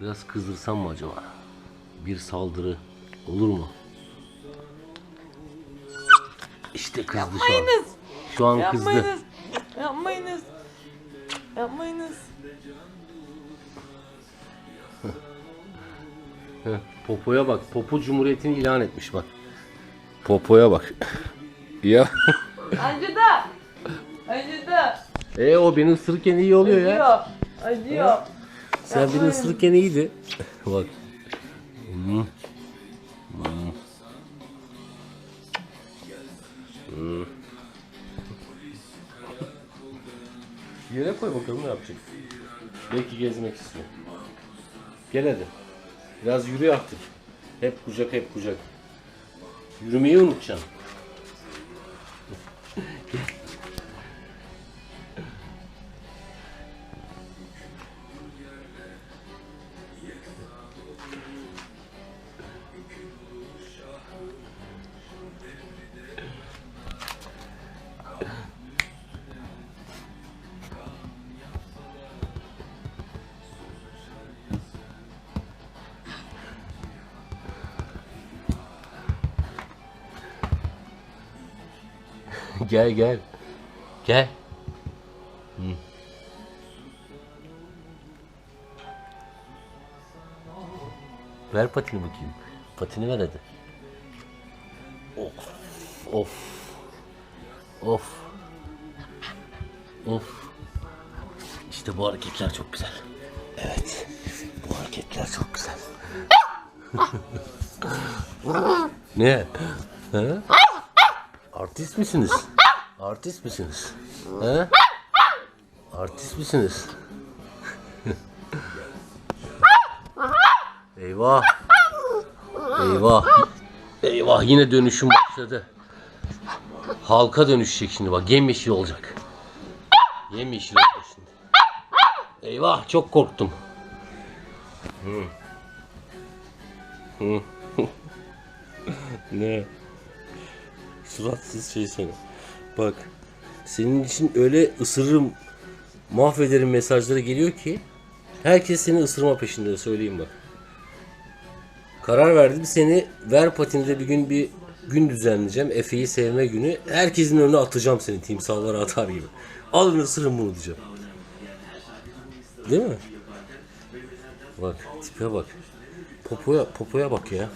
Biraz kızdırsam mı acaba? Bir saldırı olur mu? İşte kızdı şu an. Yapmayınız. Şu an kızdı. Yapmayınız. Yapmayınız. Yapmayınız. Popoya bak. Popo Cumhuriyeti'ni ilan etmiş bak. Popoya bak. ya. Acıdı. Acıdı. E o beni ısırırken iyi oluyor ya. Acıyor. Acıyor. Sen beni ısırırken iyiydi. bak. Hmm. Hmm. Hmm. Yere koy bakalım ne yapacak. Belki gezmek istiyor. Gel hadi. Biraz yürü artık. Hep kucak hep kucak. Yürümeyi unutacaksın. gel gel. Gel. Hı. Ver patini bakayım. Patini ver hadi. Of. Of. Of. Of. İşte bu hareketler çok güzel. Evet. Bu hareketler çok güzel. ne? Ha? Artist misiniz? Artist misiniz? He? Artist misiniz? Eyvah. Eyvah. Eyvah yine dönüşüm başladı. Halka dönüşecek şimdi bak yemyeşil olacak. Yemyeşil olacak şimdi. Eyvah çok korktum. Hı. Ne? Suratsız şey seni. Bak. Senin için öyle ısırırım, mahvederim mesajları geliyor ki herkes seni ısırma peşinde söyleyeyim bak. Karar verdim seni ver patinde bir gün bir gün düzenleyeceğim. Efe'yi sevme günü. Herkesin önüne atacağım seni timsahlara atar gibi. Alın ısırın bunu diyeceğim. Değil mi? Bak tipe bak. Popoya popoya bak ya.